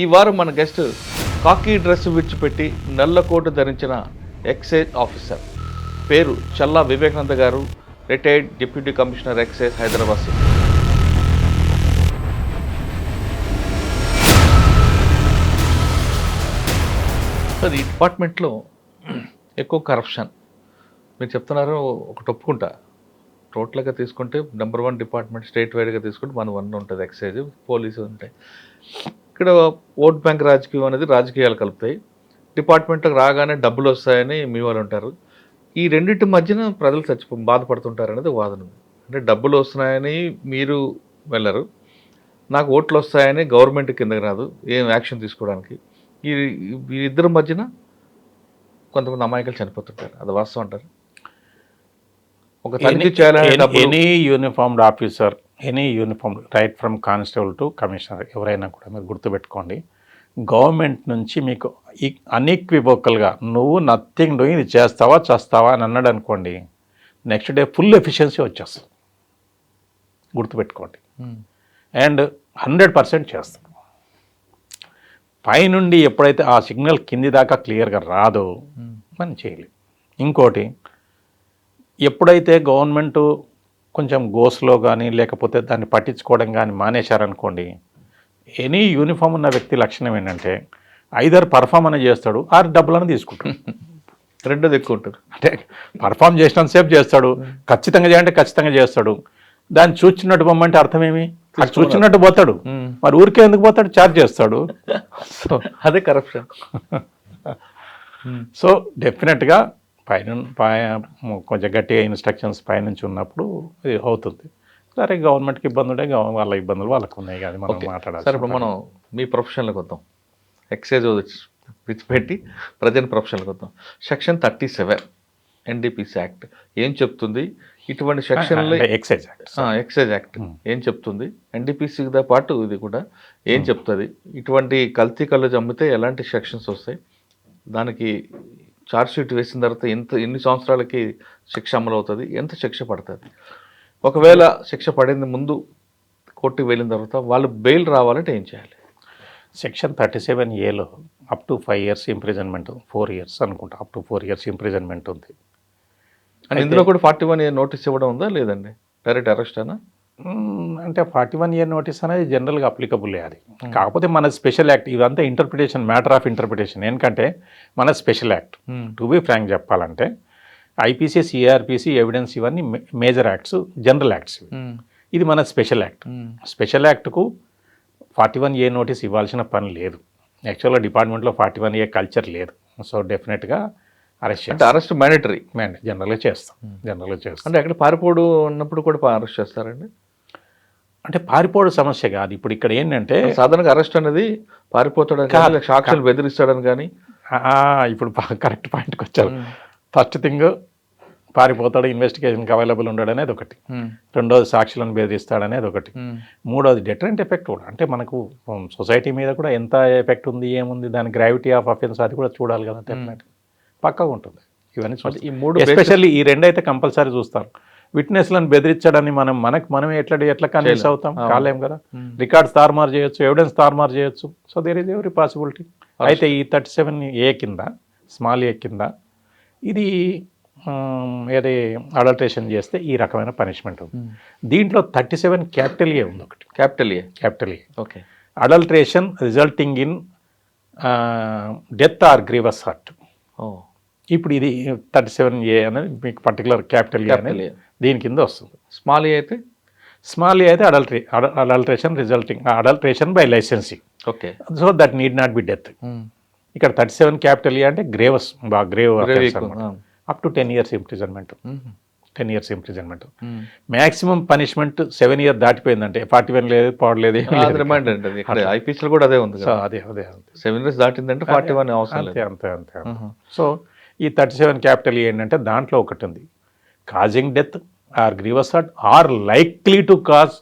ఈ వారం మన గెస్ట్ కాకీ డ్రెస్ విడిచిపెట్టి నల్ల కోటు ధరించిన ఎక్సైజ్ ఆఫీసర్. పేరు చల్లా వివేకానంద గారు retired deputy commissioner excise Hyderabad city. Sir ఈ డిపార్ట్మెంట్లో ఎక్కువ కరప్షన్. మీరు చెప్తున్నారు ఒకటి ఒప్పుకుంటా టోటల్గా తీసుకుంటే నెంబర్ వన్ డిపార్ట్మెంట్ స్టేట్ వైడ్గా తీసుకుంటే మన వన్ ఉంటుంది ఎక్సైజ్ పోలీసు ఉంటాయి. ఇక్కడ ఓట్ బ్యాంక్ రాజకీయం అనేది రాజకీయాలు కలుపుతాయి. డిపార్ట్మెంట్కి రాగానే డబ్బులు వస్తాయని మీ వాళ్ళు ఉంటారు. ఈ రెండింటి మధ్యన ప్రజలు చచ్చిపో బాధపడుతుంటారు అనేది వాదన. ఉంది. అంటే డబ్బులు వస్తున్నాయని మీరు వెళ్ళరు. నాకు ఓట్లు వస్తాయని గవర్నమెంట్ కిందకి రాదు. ఏం యాక్షన్ తీసుకోవడానికి? ఈ ఇద్దరి మధ్యన కొంతమంది అమాయకులు చనిపోతుంటారు. అది వాస్తవం అంటారు? ఒక తనిఖీ చేయాలనే any uniformed officer any uniform right from constable to commissioner ఎవరైనా కూడా మీరు గుర్తుపెట్టుకోండి. గవర్నమెంట్ నుంచి మీకు అన్ఈక్వివోకల్గా నువ్వు నథింగ్ డూయింగ్ ఇది చేస్తావా చేస్తావా అని అన్నాడు అనుకోండి నెక్స్ట్ డే ఫుల్ ఎఫిషియన్సీ వచ్చేస్తుంది. గుర్తుపెట్టుకోండి. అండ్ హండ్రెడ్ పర్సెంట్ చేస్తాం. పైనుండి ఎప్పుడైతే ఆ సిగ్నల్ కింది దాకా క్లియర్గా రాదో ఉమ్. మనం చేయలేం. ఇంకోటి ఎప్పుడైతే గవర్నమెంట్ కొంచెం గోస్లో కానీ లేకపోతే దాన్ని పట్టించుకోవడం కానీ మానేశారనుకోండి ఎనీ యూనిఫామ్ ఉన్న వ్యక్తి లక్షణం ఏంటంటే ఐదర్ పర్ఫామ్ అని చేస్తాడు ఆరు డబ్బులను తీసుకుంటాడు. రెండోది ఎక్కువ ఉంటుంది అంటే పర్ఫామ్ చేసినంత సేపు చేస్తాడు ఖచ్చితంగా చేయాలంటే ఖచ్చితంగా చేస్తాడు. దాన్ని చూచినట్టు పొమ్మంటే అర్థమేమి? అది చూచినట్టు పోతాడు. మరి ఊరికే ఎందుకు పోతాడు? ఛార్జ్ చేస్తాడు. సో అదే కరప్షన్ సో డెఫినెట్గా పైన పై కొంచెం గట్టిగా ఇన్స్ట్రక్షన్స్ పైనుంచి ఉన్నప్పుడు ఇది అవుతుంది. సరే గవర్నమెంట్కి ఇబ్బంది గవ- వాళ్ళ ఇబ్బందులు వాళ్ళకు ఉన్నాయి కానీ మనం మాట్లాడాలి సరే ఇప్పుడు మనం మీ ప్రొఫెషన్లోకి వద్దాం. ఎక్సైజ్ విడిచిపెట్టి ప్రజెంట్ ప్రొఫెషన్లోకి వద్దాం. Section thirty seven NDPC act ఏం చెప్తుంది? ఇటువంటి సెక్షన్లో ఎక్సైజ్ యాక్ట్ ఎక్సైజ్ యాక్ట్ ఏం చెప్తుంది? ఎన్డీపీసీతో పాటు ఇది కూడా ఏం చెప్తుంది? ఇటువంటి కల్తీ కళ్ళు అమ్మితే ఎలాంటి సెక్షన్స్ వస్తాయి? దానికి షీట్ వేసిన తర్వాత ఎంత ఎన్ని సంవత్సరాలకి శిక్ష అమలు అవుతుంది ఎంత శిక్ష పడుతుంది. ఒకవేళ శిక్ష పడింది ముందు కోర్టుకి వెళ్ళిన తర్వాత వాళ్ళు బెయిల్ రావాలంటే ఏం చేయాలి? సెక్షన్ థర్టీ సెవెన్ ఏలో up to five years imprisonment four years అనుకుంటా up to four years imprisonment ఉంది. అండ్ ఇందులో కూడా ఫార్టీ వన్ నోటీస్ ఇవ్వడం ఉందా లేదండి? డైరెక్ట్ అరెస్ట్ అయినా అంటే ఫార్టీ వన్ ఇయర్ నోటీస్ అనేది జనరల్గా అప్లికబుల్ అది. కాకపోతే మన స్పెషల్ యాక్ట్ ఇదంతా ఇంటర్ప్రిటేషన్ మ్యాటర్ ఆఫ్ ఇంటర్ప్రిటేషన్. ఎందుకంటే మన special act. To be frank చెప్పాలంటే ఐపీసీ సిఆర్పిసి ఎవిడెన్స్ ఇవన్నీ మేజర్ యాక్ట్స్ జనరల్ యాక్ట్స్. ఇది మన స్పెషల్ యాక్ట్. స్పెషల్ యాక్ట్కు ఫార్టీ వన్ ఏ నోటీస్ ఇవ్వాల్సిన పని లేదు. యాక్చువల్గా డిపార్ట్మెంట్లో ఫార్టీ వన్ ఏ కల్చర్ లేదు. సో డెఫినెట్గా అరెస్ట్ అంటే అరెస్ట్ మ్యాండటరీ. చేస్తాం జనరల్గా చేస్తాం. జనరల్గా చేస్తాం. అంటే అక్కడ పారిపోడు ఉన్నప్పుడు కూడా అరెస్ట్ చేస్తారండి? అంటే పారిపోవడం సమస్య కాదు. ఇప్పుడు ఇక్కడ ఏంటంటే సాధారణంగా అరెస్ట్ అనేది పారిపోతాడని కానీ లేక సాక్షులు బెదిరిస్తాడని కానీ. ఇప్పుడు కరెక్ట్ పాయింట్కి వచ్చారు. ఫస్ట్ థింగ్ పారిపోతాడు ఇన్వెస్టిగేషన్కి అవైలబుల్ ఉండడం అనేది ఒకటి. రెండోది సాక్షులను బెదిరిస్తాడనేది ఒకటి. మూడోది డెటరెంట్ ఎఫెక్ట్ కూడా. అంటే మనకు సొసైటీ మీద కూడా ఎంత ఎఫెక్ట్ ఉంది ఏముంది దాని గ్రావిటీ ఆఫ్ అఫెన్స్ అది కూడా చూడాలి కదా డెఫినెట్ పక్కగా ఉంటుంది. ఇవన్నీ ఈ మూడు ఎస్పెషల్లీ ఈ రెండు అయితే కంపల్సరీ చూస్తారు. విట్నెస్లను బెదిరించడాన్ని మనం మనకు మనమే ఎట్లా ఎట్లా కన్విన్స్ అవుతాం? కాలేం కదా? రికార్డ్స్ తారుమారు చేయొచ్చు ఎవిడెన్స్ తారుమారు చేయొచ్చు. So there is every possibility అయితే ఈ థర్టీ సెవెన్ ఏ కింద స్మాల్ ఏ కింద ఇది ఏది అడల్ట్రేషన్ చేస్తే ఈ రకమైన పనిష్మెంట్ ఉంది. దీంట్లో థర్టీ సెవెన్ క్యాపిటల్ ఏ ఉంది ఒకటి. Capital A? Capital A. Okay. Adulteration resulting in death or grievous hurt ఓ. ఇప్పుడు ఇది థర్టీ సెవెన్ ఏ అనేది మీకు పర్టికులర్ క్యాపిటల్ అనేది. దీని కింద వస్తుంది. స్మాల్ ఏ అయితే? స్మాల్ ఏ అయితే అడల్ట్రే adulteration resulting adulteration by licensing okay so that need not be death ఇక్కడ థర్టీ సెవెన్ క్యాపిటల్ ఏ అంటే గ్రేవస్ బాగా grave up to ten years imprisonment ten years imprisonment maximum punishment seven year దాటిపోయిందంటే forty one లేదు remind అండి అది. ఇక్కడ ఐపీసీలో కూడా అదే ఉంది సో అదే అదే సెవెన్ ఇయర్స్ దాటిందంటే ఫార్టీ వన్ అవసరం అంతే లేదు అంతే అంతే. సో ఈ థర్టీ సెవెన్ క్యాపిటల్ ఏంటంటే దాంట్లో ఒకటి ఉంది causing death or grievous hurt or likely to cause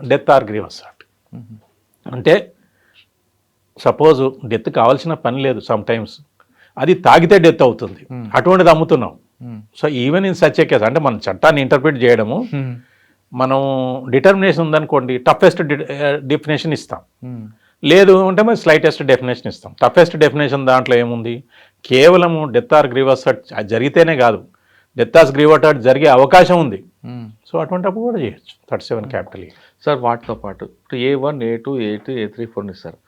death or grievous hurt అంటే సపోజ్ డెత్ కావాల్సిన పని లేదు సమ్ టైమ్స్ అది తాగితే డెత్ అవుతుంది. అటువంటిది అమ్ముతున్నాం. So even in such a case అంటే మన చట్టాన్ని ఇంటర్ప్రిట్ చేయడము మనం డిటర్మినేషన్ ఉందనుకోండి టఫెస్ట్ డిఫినేషన్ ఇస్తాం. లేదు అంటే మరి స్లైటెస్ట్ డెఫినేషన్ ఇస్తాం. టఫెస్ట్ డెఫినేషన్ దాంట్లో ఏముంది? కేవలము డెత్ ఆర్ గ్రీవస్ జరిగితేనే కాదు. డెత్ గ్రీవట్ జరిగే అవకాశం ఉంది. సో అటువంటిప్పుడు కూడా చేయొచ్చు. థర్టీ సెవెన్ క్యాపిటల్ సార్ వాటితో పాటు ఇప్పుడు A one A two A two A three ఫోర్ని ఇస్తారు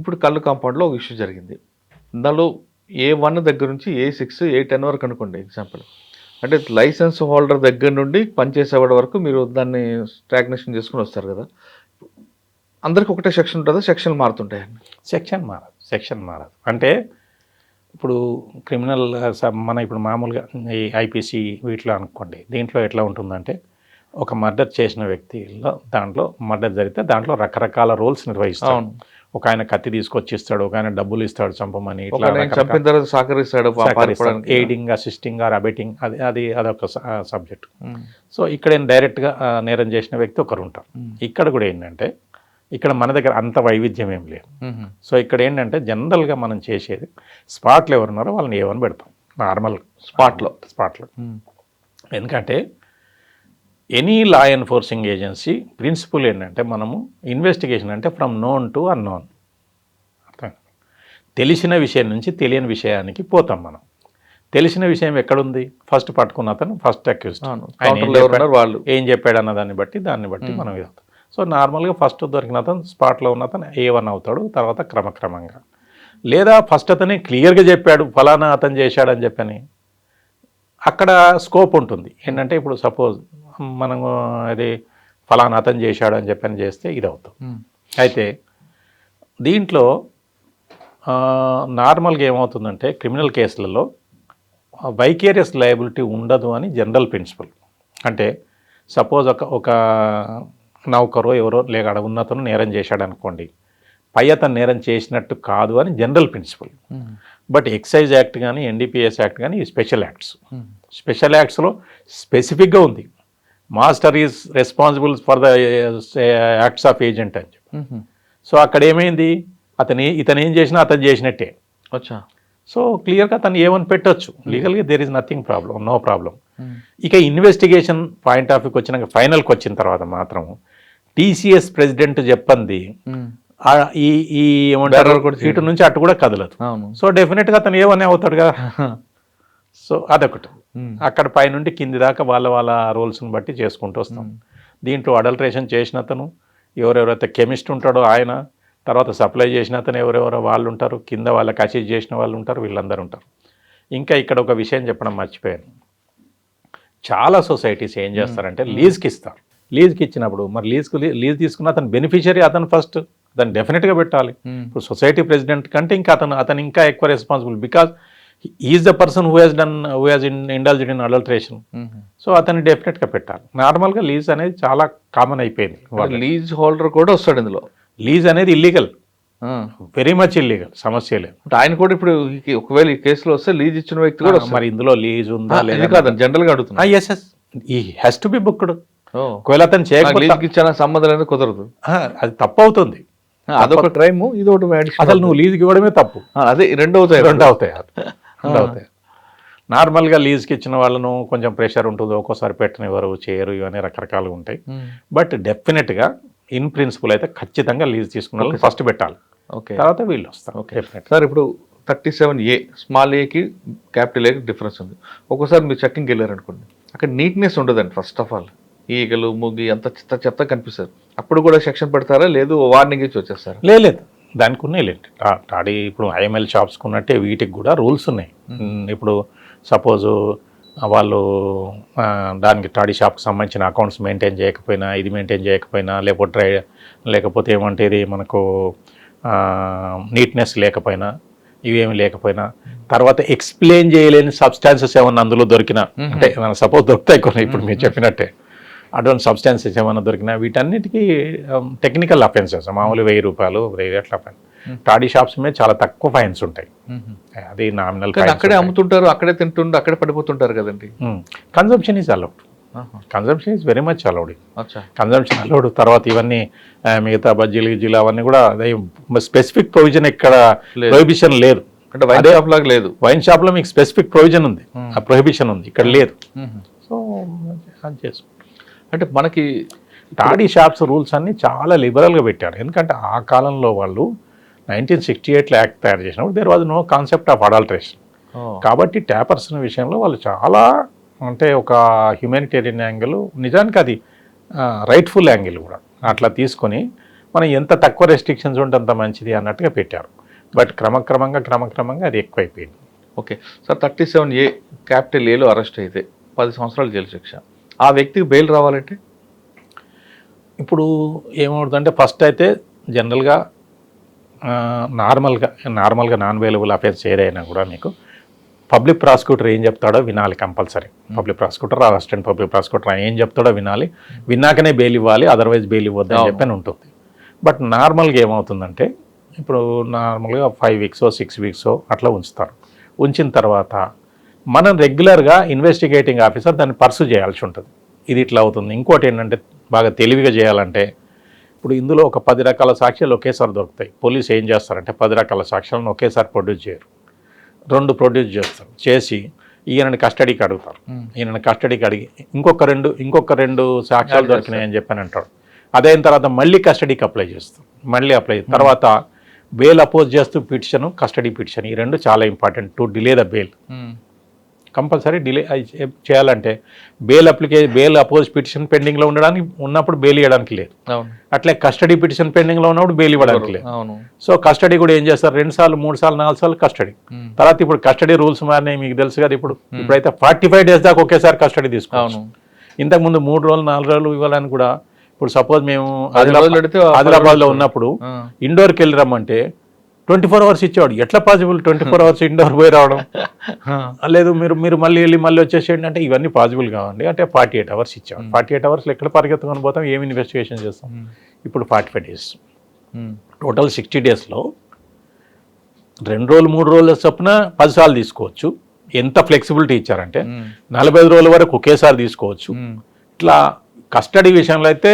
ఇప్పుడు కళ్ళు కాంపౌండ్లో ఒక ఇష్యూ జరిగింది. దానిలో ఏ వన్ దగ్గర నుంచి ఏ సిక్స్ ఏ టెన్ వరకు అనుకోండి ఎగ్జాంపుల్. అంటే లైసెన్స్ హోల్డర్ దగ్గర నుండి పనిచేసేవాడి వరకు మీరు దాన్ని స్టాగ్నేషన్ చేసుకుని వస్తారు కదా. అందరికి ఒకటే సెక్షన్ ఉంటుందా? సెక్షన్ మారుతుంటాయండి సెక్షన్ మారదు. సెక్షన్ మారదు. అంటే ఇప్పుడు క్రిమినల్ మన ఇప్పుడు మామూలుగా ఈ ఐపీసీ వీటిలో అనుకోండి దీంట్లో ఎట్లా ఉంటుందంటే ఒక మర్డర్ చేసిన వ్యక్తిలో దాంట్లో మర్డర్ జరిగితే దాంట్లో రకరకాల రోల్స్ నిర్వహిస్తాడు. ఒక ఆయన కత్తి తీసుకొచ్చి ఇస్తాడు ఒక ఆయన డబ్బులు ఇస్తాడు చంపమని చంపిన తర్వాత సహకరిస్తాడు ఎయిడింగ్ అసిస్టింగ్ ఆర్ అబెటింగ్ అది అది అదొక సబ్జెక్ట్. సో ఇక్కడ డైరెక్ట్గా నేరం చేసిన వ్యక్తి ఒకరు ఉంటారు ఇక్కడ కూడా ఏంటంటే ఇక్కడ మన దగ్గర అంత వైవిధ్యం ఏం లేదు. సో ఇక్కడ ఏంటంటే జనరల్గా మనం చేసేది స్పాట్లో ఎవరు ఉన్నారో వాళ్ళని ఏమని పెడతాం. నార్మల్ స్పాట్లో. స్పాట్లో. ఎందుకంటే any law enforcing agency principle ఏంటంటే మనము ఇన్వెస్టిగేషన్ అంటే ఫ్రమ్ నోన్ టు అన్నోన్ అర్థం. తెలిసిన విషయం నుంచి తెలియని విషయానికి పోతాం మనం. తెలిసిన విషయం ఎక్కడుంది? ఫస్ట్ పట్టుకున్న అతను ఫస్ట్ అక్యూజ్ వాళ్ళు. ఏం చెప్పాడు అన్న దాన్ని బట్టి దాన్ని బట్టి మనం ఇది అవుతాం సో నార్మల్గా ఫస్ట్ దొరికిన అతను స్పాట్లో ఉన్న అతను ఏ వన్ అవుతాడు తర్వాత క్రమక్రమంగా. లేదా ఫస్ట్ అతనే క్లియర్గా చెప్పాడు ఫలానా అతను చేశాడని చెప్పని. అక్కడ స్కోప్ ఉంటుంది. ఏంటంటే ఇప్పుడు సపోజ్ మనము అది ఫలానా అతను చేశాడు అని చెప్పని చేస్తే ఇది అవుతాం అయితే దీంట్లో నార్మల్గా ఏమవుతుందంటే క్రిమినల్ కేసులలో వైకేరియస్ లయబిలిటీ ఉండదు అని జనరల్ ప్రిన్సిపల్. అంటే సపోజ్ ఒక ఒక నౌకరో ఎవరో లేక అక్కడ ఉన్నతను నేరం చేశాడు అనుకోండి పై అతను నేరం చేసినట్టు కాదు అని general principle. But excise act కానీ ఎన్డీపీఎస్ యాక్ట్ కానీ స్పెషల్ యాక్ట్స్. స్పెషల్ యాక్ట్స్లో స్పెసిఫిక్గా ఉంది. Master is responsible for the acts of agent అని చెప్పి. సో అక్కడ ఏమైంది? అతని ఇతను ఏం చేసినా అతను చేసినట్టే. వచ్చా సో క్లియర్గా అతను ఏమని పెట్టొచ్చు? లీగల్గా there is nothing problem no problem ఇక ఇన్వెస్టిగేషన్ పాయింట్ ఆఫ్ వ్యూకి వచ్చినాక ఫైనల్కి వచ్చిన తర్వాత మాత్రం టీసీఎస్ ప్రెసిడెంట్ చెప్పంది ఆ ఈ ఈ ఏమంటారు? ఇటు నుంచి అటు కూడా కదలదు. సో డెఫినెట్గా అతను ఏమని అవుతాడు కదా? సో అదొకటి. ఉమ్, అక్కడ పైనుండి కింది దాకా వాళ్ళ వాళ్ళ రోల్స్ని బట్టి చేసుకుంటూ వస్తాం. దీంట్లో అడల్ట్రేషన్ చేసిన అతను ఎవరెవరైతే కెమిస్ట్ ఉంటాడో ఆయన తర్వాత సప్లై చేసిన అతను ఎవరెవరో వాళ్ళు ఉంటారు కింద వాళ్ళకి అసీజ్ చేసిన వాళ్ళు ఉంటారు వీళ్ళందరూ ఉంటారు. ఇంకా ఇక్కడ ఒక విషయం చెప్పడం మర్చిపోయాను. చాలా సొసైటీస్ ఏం చేస్తారంటే లీజ్కి ఇస్తారు. లీజ్కి ఇచ్చినప్పుడు మరి లీజ్కి లీజ్ తీసుకున్న అతను బెనిఫిషియరీ అతను ఫస్ట్ అతను డెఫినెట్గా పెట్టాలి. ఇప్పుడు సొసైటీ ప్రెసిడెంట్ కంటే ఇంకా అతను అతను ఇంకా ఎక్కువ responsible because is the person who he's done who he's in indulged in adulteration. So అతన్ని డెఫినెట్గా పెట్టాలి. నార్మల్గా లీజ్ అనేది చాలా కామన్ అయిపోయింది లీజ్ హోల్డర్ కూడా వస్తాడు ఇందులో. లీజ్ అనేది ఇల్లీగల్ వెరీ మచ్ ఇల్లీగల్ సమస్య లేదు. ఆయన కూడా ఇప్పుడు ఒకవేళ ఈ కేసులో వస్తే లీజ్ ఇచ్చిన వ్యక్తి కూడా. మరి ఇందులో లీజ్ ఉందా లేదా కాదు? జనరల్గా అడుగుతున్నా. Yes yes he has to be booked ఒకవేళ అతను చేయకపోతే ఇచ్చిన సంబంధం అనేది కుదరదు. అది తప్పు అవుతుంది. అదొక క్రైమ్ ఇది ఒకటి. అసలు నువ్వు లీజ్కి ఇవ్వడమే తప్పు. అదే రెండు అవుతాయి రెండు అవుతాయి రెండు అవుతాయి నార్మల్గా లీజ్కి ఇచ్చిన వాళ్ళను కొంచెం ప్రెషర్ ఉంటుంది ఒక్కోసారి పెట్టనివ్వరు చేయరు ఇవన్నీ రకరకాలుగా ఉంటాయి. బట్ డెఫినెట్గా ఇన్ ప్రిన్సిపల్ అయితే ఖచ్చితంగా లీజ్ తీసుకున్న ఫస్ట్ పెట్టాలి. ఓకే. తర్వాత వీళ్ళు వస్తారు. సార్ ఇప్పుడు థర్టీ సెవెన్ ఏ స్మాల్ ఏకి క్యాపిటల్ ఏకి డిఫరెన్స్ ఉంది. ఒక్కోసారి మీరు చెక్కింగ్కి వెళ్ళారు అనుకోండి అక్కడ నీట్నెస్ ఉండదండి ఫస్ట్ ఆఫ్ ఆల్. ఈగలు ముగ్గి అంత చెత్త చెత్త కనిపిస్తారు అప్పుడు కూడా సెక్షన్ పెడతారా లేదు వార్నింగ్ ఇచ్చి వచ్చేస్తారా? లేదు దానికి ఉన్నాయి లేండి. టాడీ ఇప్పుడు ఐఎంఎల్ షాప్స్కి ఉన్నట్టే వీటికి కూడా రూల్స్ ఉన్నాయి. ఇప్పుడు సపోజు వాళ్ళు దానికి టాడీ షాప్కి సంబంధించిన అకౌంట్స్ మెయింటైన్ చేయకపోయినా ఇది మెయింటైన్ చేయకపోయినా లేకపోతే డ్రై లేకపోతే ఏమంటే ఇది మనకు నీట్నెస్ లేకపోయినా ఇవేమి లేకపోయినా తర్వాత ఎక్స్ప్లెయిన్ చేయలేని సబ్స్టాన్సెస్ ఏమన్నా అందులో దొరికినా అంటే సపోజ్ దొరుకుతాయి కొన్ని ఇప్పుడు మీరు చెప్పినట్టే అటువంటి సబ్స్టాన్సెస్ ఏమైనా దొరికినా వీటన్నిటికీ టెక్నికల్ అఫెన్సెస్ మామూలు వెయ్యి రూపాయలు వెయ్యి అట్లా టాడీ షాప్స్ మీద చాలా తక్కువ ఫైన్స్ ఉంటాయి. అది నామినల్ అక్కడే అమ్ముతుంటారు అక్కడే తింటుంటారు అక్కడే పడిపోతుంటారు కదండి. కన్జంప్షన్ ఈజ్ అలౌడ్ ఆహా. Consumption is very much allowed అచ్చా. కన్జంప్షన్ అలౌడ్ తర్వాత ఇవన్నీ మిగతా బజ్జీలు గిజ్జీలు అవన్నీ కూడా స్పెసిఫిక్ ప్రొవిజన్ ఇక్కడ. ప్రొహిబిషన్ లేదు. అంటే వైన్ షాప్ లాగా లేదు. వైన్ షాప్లో మీకు స్పెసిఫిక్ ప్రొవిజన్ ఉంది. ఆ ప్రొహిబిషన్ ఉంది. ఇక్కడ లేదు. సో అది చేసుకో అంటే మనకి టాడీ షాప్స్ రూల్స్ అన్ని చాలా లిబరల్గా పెట్టారు. ఎందుకంటే ఆ కాలంలో వాళ్ళు నైన్టీన్ సిక్స్టీ ఎయిట్లో యాక్ట్ తయారు చేసినప్పుడు there was no concept of adulteration కాబట్టి ట్యాపర్స్ విషయంలో వాళ్ళు చాలా అంటే ఒక హ్యుమానిటేరియన్ యాంగిల్ నిజానికి అది రైట్ఫుల్ యాంగిల్ కూడా. అట్లా తీసుకొని మనం ఎంత తక్కువ రెస్ట్రిక్షన్స్ ఉంటే అంత మంచిది అన్నట్టుగా పెట్టారు. బట్ క్రమక్రమంగా క్రమక్రమంగా అది ఎక్కువైపోయింది. Okay. Sir thirty seven A capital ఏలో అరెస్ట్ అయితే పది సంవత్సరాలు జైలు శిక్ష. ఆ వ్యక్తికి బెయిల్ రావాలంటే? ఇప్పుడు ఏమవుతుందంటే ఫస్ట్ అయితే జనరల్గా నార్మల్గా నార్మల్గా నాన్ అవైలబుల్ అఫేర్స్ ఏదైనా కూడా మీకు పబ్లిక్ ప్రాసిక్యూటర్ ఏం చెప్తాడో వినాలి compulsory. Public prosecutor assistant public prosecutor ఏం చెప్తాడో వినాలి. విన్నాకనే బెయిల్ ఇవ్వాలి అదర్వైజ్ బెయిల్ ఇవ్వద్దు అని. చెప్పని ఉంటుంది. బట్ నార్మల్గా ఏమవుతుందంటే ఇప్పుడు నార్మల్గా ఫైవ్ వీక్స్ సిక్స్ వీక్స్ అట్లా ఉంచుతారు. ఉంచిన తర్వాత మనం రెగ్యులర్గా ఇన్వెస్టిగేటింగ్ ఆఫీసర్ దాన్ని పర్సు చేయాల్సి ఉంటుంది. ఇది ఇట్లా అవుతుంది. ఇంకోటి ఏంటంటే బాగా తెలివిగా చేయాలంటే ఇప్పుడు ఇందులో ఒక పది రకాల సాక్ష్యాలు ఒకేసారి దొరుకుతాయి. పోలీస్ ఏం చేస్తారంటే పది రకాల సాక్ష్యాలను ఒకేసారి ప్రొడ్యూస్ చేయరు. రెండు ప్రొడ్యూస్ చేస్తారు. చేసి ఈయనని కస్టడీకి అడుగుతారు. ఈయనని కస్టడీకి అడిగి ఇంకొక రెండు ఇంకొక రెండు సాక్ష్యాలు దొరికినాయి అని చెప్పని అంటాడు. అదైన తర్వాత మళ్ళీ కస్టడీకి అప్లై చేస్తాం మళ్ళీ అప్లై తర్వాత బెయిల్ అపోజ్ చేస్తూ పిటిషన్ కస్టడీ పిటిషన్ ఈ రెండు చాలా important. To delay the bail. Compulsory delay చేయాలంటే బెయిల్ అప్లికే బెయిల్ అపోజ్ పిటిషన్ పెండింగ్లో ఉండడానికి ఉన్నప్పుడు బెయిల్ ఇవ్వడానికి లేదు. అట్లే కస్టడీ పిటిషన్ పెండింగ్లో ఉన్నప్పుడు బెయిల్ ఇవ్వడానికి లేదు. సో కస్టడీ కూడా ఏం చేస్తారు? రెండు సార్లు మూడు సార్లు నాలుగు సార్లు కస్టడీ. తర్వాత ఇప్పుడు కస్టడీ రూల్స్ మారినాయి మీకు తెలుసు కదా ఇప్పుడు. ఇప్పుడైతే ఫార్టీ ఫైవ్ డేస్ దాకా ఒకేసారి కస్టడీ తీసుకోవచ్చు. ఇంతకుముందు మూడు రోజులు నాలుగు రోజులు ఇవ్వాలని కూడా ఇప్పుడు సపోజ్ మేము ఆదిలాబాద్లో ఉన్నప్పుడు ఇండోర్కి వెళ్ళి రమ్మంటే ట్వంటీ ఫోర్ అవర్స్ ఇచ్చేవాడు. ఎట్లా possible twenty four hours Indore పోయి రావడం? లేదు మీరు మీరు మళ్ళీ వెళ్ళి మళ్ళీ వచ్చేసేయండి అంటే ఇవన్నీ పాసిబుల్ కావండి. అంటే ఫార్టీ ఎయిట్ అవర్స్ ఇచ్చాడు ఫార్టీ ఎయిట్ అవర్స్లో ఎక్కడ పరిగెత్తుకొని పోతాం? ఏమి ఇన్వెస్టిగేషన్ చేస్తాం? ఇప్పుడు forty five days total sixty డేస్లో రెండు రోజులు మూడు రోజుల చొప్పున పదిసార్లు తీసుకోవచ్చు. ఎంత ఫ్లెక్సిబిలిటీ ఇచ్చారంటే నలభై ఐదు రోజుల వరకు ఒకేసారి తీసుకోవచ్చు. ఇట్లా కస్టడీ విషయంలో అయితే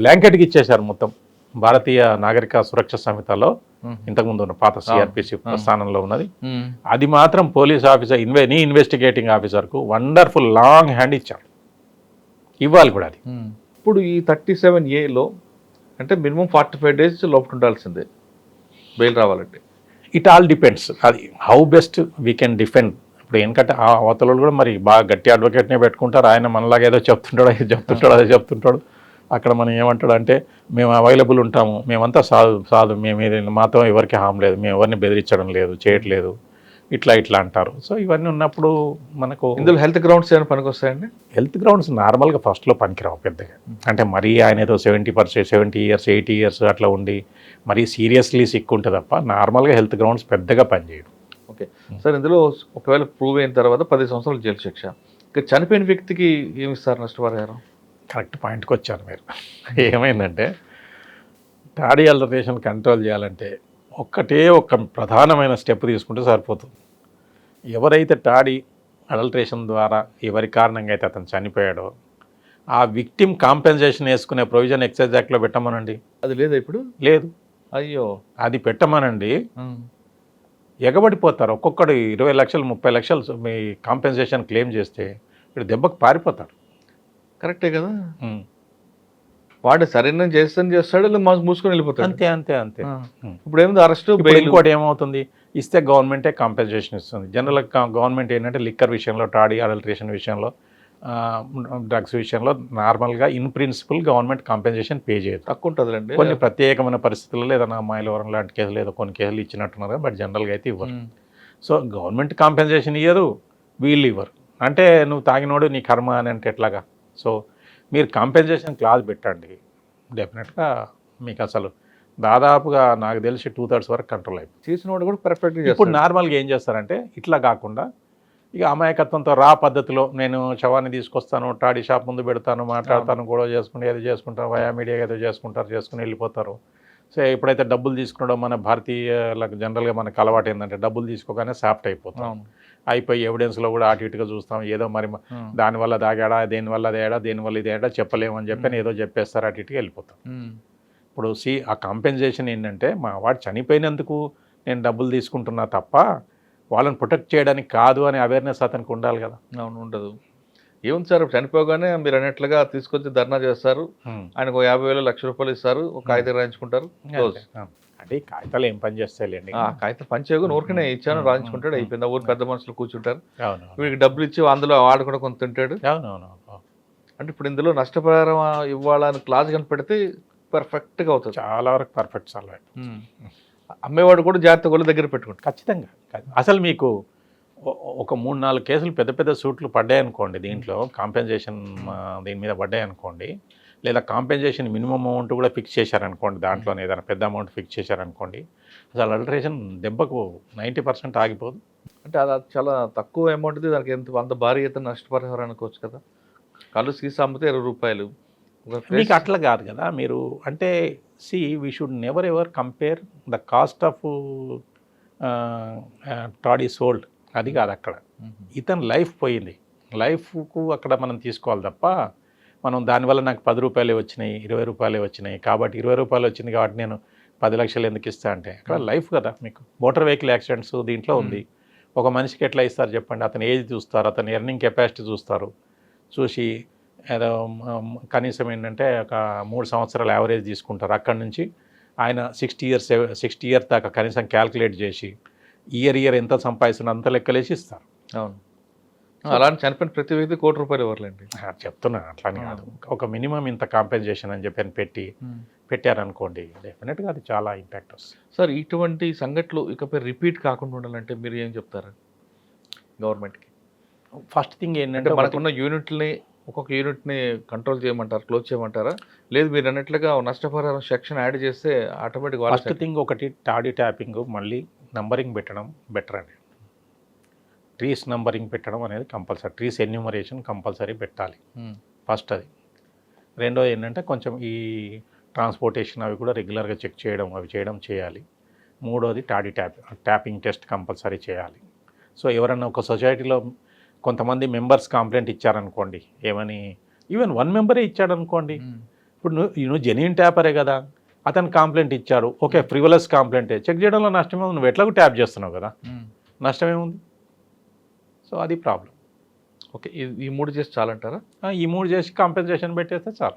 బ్లాంకెట్కి ఇచ్చేశారు మొత్తం. భారతీయ నాగరిక సురక్ష సంహితలో ఇంతకుముందు ఉన్న పాత సిఆర్పిసి స్థానంలో ఉన్నది. అది మాత్రం పోలీస్ ఆఫీసర్ ఇన్వే నీ ఇన్వెస్టిగేటింగ్ ఆఫీసర్కు వండర్ఫుల్ లాంగ్ హ్యాండ్ ఇచ్చాడు. ఇవ్వాలి కూడా అది. ఇప్పుడు ఈ థర్టీ సెవెన్ ఏలో అంటే మినిమం ఫార్టీ ఫైవ్ డేస్ లోపల ఉండాల్సిందే. బెయిల్ రావాలంటే. It all depends. అది how best we can defend. ఇప్పుడు ఎందుకంటే ఆ అవతల కూడా మరి బాగా గట్టి అడ్వకేట్నే పెట్టుకుంటారు. ఆయన మనలాగా ఏదో చెప్తుంటాడు అది చెప్తుంటాడు అదే చెప్తుంటాడు. అక్కడ మనం ఏమంటాడు అంటే మేము అవైలబుల్ ఉంటాము. మేమంతా సాధు సాధు. మేము ఏదైనా మాతో ఎవరికి హామ్ లేదు. మేము ఎవరిని బెదిరించడం లేదు చేయట్లేదు. ఇట్లా ఇట్లా అంటారు. సో ఇవన్నీ ఉన్నప్పుడు మనకు ఇందులో హెల్త్ గ్రౌండ్స్ ఏమైనా పనికొస్తాయండి? హెల్త్ గ్రౌండ్స్ నార్మల్గా ఫస్ట్లో పనికిరావు పెద్దగా. అంటే మరీ ఆయన ఏదో seventy percent seventy years eighty years అట్లా ఉండి మరీ సీరియస్లీ సిక్ ఉంటే తప్ప నార్మల్గా హెల్త్ గ్రౌండ్స్ పెద్దగా పనిచేయడు ఓకే. సార్ ఇందులో ఒకవేళ ప్రూవ్ అయిన తర్వాత పది సంవత్సరాలు జైలు శిక్ష. ఇక చనిపోయిన వ్యక్తికి ఏమి ఇస్తారు నష్టపరిహారం? కరెక్ట్ పాయింట్కి వచ్చారు మీరు. ఏమైందంటే టాడీ అల్టరేషన్ కంట్రోల్ చేయాలంటే ఒక్కటే ఒక ప్రధానమైన స్టెప్ తీసుకుంటే సరిపోతుంది. ఎవరైతే టాడీ అడల్ట్రేషన్ ద్వారా ఎవరి కారణంగా అయితే అతను చనిపోయాడో ఆ విక్టిమ్ కాంపెన్సేషన్ వేసుకునే ప్రొవిజన్ ఎక్సైజ్ యాక్ట్లో పెట్టమనండి. అది లేదా ఇప్పుడు? లేదు. అయ్యో. అది పెట్టమనండి. ఎగబడిపోతారు. ఒక్కొక్కడు ఇరవై లక్షలు ముప్పై లక్షలు మీ కాంపెన్సేషన్ క్లెయిమ్ చేస్తే ఇక్కడ దెబ్బకు పారిపోతారు. కరెక్టే కదా? వాడు సరైన చేస్తాను చేస్తాడు లేదా మాకు మూసుకొని వెళ్ళిపోతాడు? అంతే అంతే అంతే. ఇప్పుడు ఏముంది అరెస్ట్ ఇంకోటి ఏమవుతుంది? ఇస్తే గవర్నమెంటే కాంపెన్సేషన్ ఇస్తుంది. జనరల్గా గవర్నమెంట్ ఏంటంటే లిక్కర్ విషయంలో టాడీ అడల్ట్రేషన్ విషయంలో డ్రగ్స్ విషయంలో నార్మల్గా in principle government compensation pay చేయదు. తక్కువ ఉంటుందిలేండి కొన్ని ప్రత్యేకమైన పరిస్థితుల్లో ఏదైనా అమ్మాయిల వరం లాంటి కేసులు ఏదో కొన్ని కేసులు ఇచ్చినట్టున్నారు బట్ జనరల్గా అయితే ఇవ్వరు. సో గవర్నమెంట్ కాంపెన్సేషన్ ఇయ్యరు వీళ్ళు ఇవ్వరు. అంటే నువ్వు తాగినోడు నీ కర్మ అని అంటే ఎట్లాగా? సో మీరు కాంపెన్సేషన్ క్లాజ్ పెట్టండి. డెఫినెట్గా మీకు అసలు దాదాపుగా నాకు తెలిసి టూ థర్డ్స్ వరకు కంట్రోల్ అయిపోయింది చేసిన వాడు కూడా పర్ఫెక్ట్గా ఇప్పుడు నార్మల్గా ఏం చేస్తారంటే ఇట్లా కాకుండా ఇక అమాయకత్వంతో రా పద్ధతిలో నేను శవాన్ని తీసుకొస్తాను టాడీ షాప్ ముందు పెడతాను మాట్లాడతాను గొడవ చేసుకుని ఏదో చేసుకుంటాను వయా మీడియా ఏదో చేసుకుంటారు చేసుకుని వెళ్ళిపోతారు. సో ఎప్పుడైతే డబ్బులు తీసుకున్నాడో మన భారతీయులకు జనరల్గా మనకు అలవాటు ఏంటంటే డబ్బులు తీసుకోగానే సాఫ్ట్ అయిపోతాం అయిపోయి ఎవిడెన్స్లో కూడా అటు ఇటుగా చూస్తాం. ఏదో మరి దానివల్ల దాగాడా దేనివల్ల అదేడా దేనివల్ల ఇదేడా చెప్పలేమని చెప్పి అని ఏదో చెప్పేస్తారు అటు ఇటుగా వెళ్ళిపోతాం. ఇప్పుడు సి ఆ కాంపెన్సేషన్ ఏంటంటే మా వాడు చనిపోయినందుకు నేను డబ్బులు తీసుకుంటున్నా తప్ప వాళ్ళని ప్రొటెక్ట్ చేయడానికి కాదు అనే అవేర్నెస్ అతనికి ఉండాలి కదా. అవును ఉండదు. ఏముంది సార్ చనిపోగానే మీరు అన్నట్లుగా తీసుకొచ్చి ధర్నా చేస్తారు. ఆయనకు యాభై వేలు లక్ష రూపాయలు ఇస్తారు. ఒక కాగితం రాయించుకుంటారు. అంటే ఈ కాగితాలు ఏం పని చేస్తాయిలేండి? ఆ కాగితం పంచేగు ఊరికనే ఇచ్చాను రాయించుకుంటాడు అయిపోయింది. ఊరు పెద్ద మనుషులు కూర్చుంటారు. అవును వీడికి డబ్బులు ఇచ్చి అందులో వాడు కూడా కొంత తింటాడు. అంటే ఇప్పుడు ఇందులో నష్టపరిహారం ఇవ్వాలని క్లాజ్ కనిపెడితే పర్ఫెక్ట్గా అవుతుంది. చాలా వరకు పర్ఫెక్ట్ సాల్వ్ అమ్మేవాడు కూడా జాగ్రత్త గొల్ల దగ్గర పెట్టుకుంటాడు. ఖచ్చితంగా అసలు మీకు ఒక మూడు నాలుగు కేసులు పెద్ద పెద్ద సూట్లు పడ్డాయనుకోండి దీంట్లో కాంపెన్సేషన్ దీని మీద పడ్డాయనుకోండి లేదా కాంపెన్సేషన్ మినిమం అమౌంట్ కూడా ఫిక్స్ చేశారనుకోండి దాంట్లోనే ఏదైనా పెద్ద అమౌంట్ ఫిక్స్ చేశారనుకోండి అసలు అల్టరేషన్ దెబ్బకు నైంటీ పర్సెంట్ ఆగిపోదు. అంటే అది చాలా తక్కువ అమౌంట్ దానికి ఎంత అంత భారీ ఎత్తున నష్టపరిహారం అనుకోవచ్చు కదా. కళ్ళు సీసా అమ్మితే ఇరవై రూపాయలు. మీకు అట్లా కాదు కదా మీరు అంటే see we should never ever compare the cost of toddy sold అది కాదు అక్కడ. ఇతని లైఫ్ పోయింది. లైఫ్కు అక్కడ మనం తీసుకోవాలి తప్ప మనం దానివల్ల నాకు పది రూపాయలే వచ్చినాయి ఇరవై రూపాయలే వచ్చినాయి. కాబట్టి ఇరవై రూపాయలు వచ్చింది కాబట్టి నేను పది లక్షలు ఎందుకు ఇస్తా అంటే అక్కడ లైఫ్ కదా మీకు. మోటార్ వెహికల్ యాక్సిడెంట్స్ దీంట్లో ఉంది. ఒక మనిషికి ఎట్లా ఇస్తారు చెప్పండి? అతని ఏజ్ చూస్తారు? అతని ఎర్నింగ్ కెపాసిటీ చూస్తారు. చూసి ఏదో కనీసం ఏంటంటే ఒక మూడు సంవత్సరాలు యావరేజ్ తీసుకుంటారు. అక్కడి నుంచి ఆయన సిక్స్టీ ఇయర్స్ సిక్స్టీ ఇయర్ దాకా కనీసం క్యాల్కులేట్ చేసి ఇయర్ ఇయర్ ఎంత సంపాదిస్తున్నా అంత లెక్కలేసి ఇస్తారు. అవును. అలాంటి చనిపోయిన ప్రతి వ్యక్తి కోటి రూపాయలు ఇవ్వాలండి ఆ, చెప్తున్నాను అట్లానే కాదు. ఒక మినిమం ఇంత కాంపెన్సేషన్ అని చెప్పి పెట్టి పెట్టారనుకోండి డెఫినెట్గా అది చాలా ఇంపాక్ట్ వస్తుంది. సార్ ఇటువంటి సంఘటనలు ఇకపై రిపీట్ కాకుండా ఉండాలంటే మీరు ఏం చెప్తారు గవర్నమెంట్కి ఫస్ట్ థింగ్ ఏంటంటే మనకున్న యూనిట్ని ఒక్కొక్క యూనిట్ని కంట్రోల్ చేయమంటారు క్లోజ్ చేయమంటారా? లేదు మీరు అన్నట్లుగా నష్టపరిహారం సెక్షన్ యాడ్ చేస్తే ఆటోమేటిక్ ఫస్ట్ థింగ్ ఒకటి టాడీ ట్యాపింగ్ మళ్ళీ నంబరింగ్ పెట్టడం బెటర్ అండి. ట్రీస్ నంబరింగ్ పెట్టడం అనేది కంపల్సరీ ట్రీస్ ఎన్యూమరేషన్ కంపల్సరీ పెట్టాలి. ఫస్ట్ అది. రెండోది ఏంటంటే కొంచెం ఈ ట్రాన్స్పోర్టేషన్ అవి కూడా రెగ్యులర్గా చెక్ చేయడం అవి చేయడం చేయాలి. మూడోది toddy tap tapping test compulsory చేయాలి. సో ఎవరన్నా ఒక సొసైటీలో కొంతమంది మెంబర్స్ కంప్లైంట్ ఇచ్చారనుకోండి ఏమని ఈవెన్ వన్ మెంబరే ఇచ్చాడనుకోండి ఇప్పుడు నువ్వు నువ్వు జెన్యున్ ట్యాపరే కదా అతను కంప్లైంట్ ఇచ్చారు ఓకే ఫ్రివలస్ కంప్లైంటే చెక్ చేయడంలో నష్టమే ఉంది నువ్వు ఎట్లాగో ట్యాప్ చేస్తున్నావు కదా? నష్టమేముంది సో అది ప్రాబ్లం. ఓకే ఈ మూడు చేసి చాలంటారా? ఈ మూడు చేసి కాంపెన్సేషన్ పెట్టేస్తే చాలు.